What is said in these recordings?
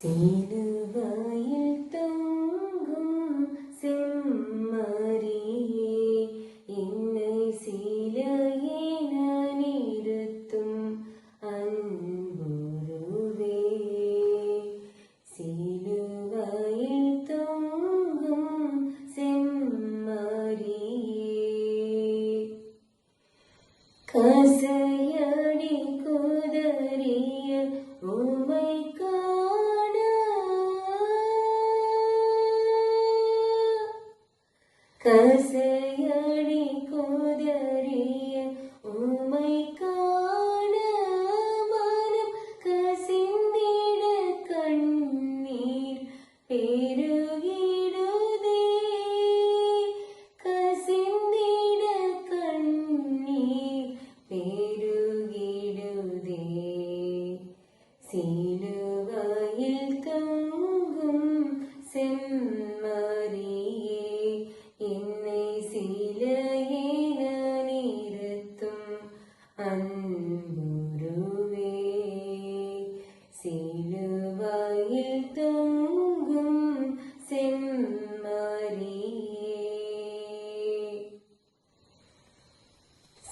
சிலுவையில் தொங்கும் செம்மறியே என்னை சிலையென நிறுத்தும் அன்புருவே சிலுவையில் தொங்கும் செம்மறியே கசையடி குதறிய ஓ கசையடி குதறிய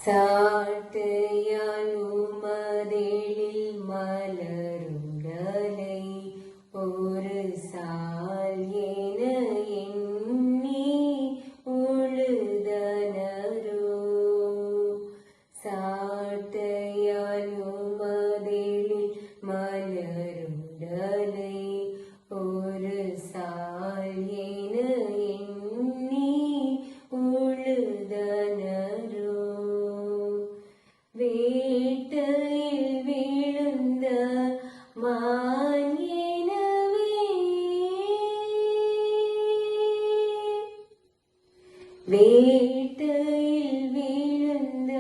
Sartayalum வேட்டையில் வீழ்ந்த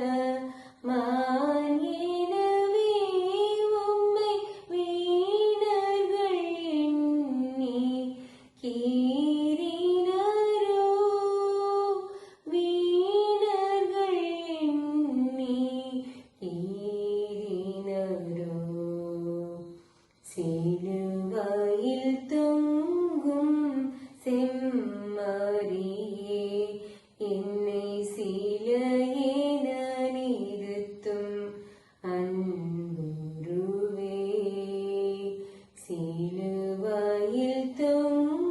மானினவே உம்மை வீணர்கள் எண்ணி கீறினரோ? வீணர்கள் எண்ணி கீறினரோ? சிலுவையில் தொங்கும் செம்மறி então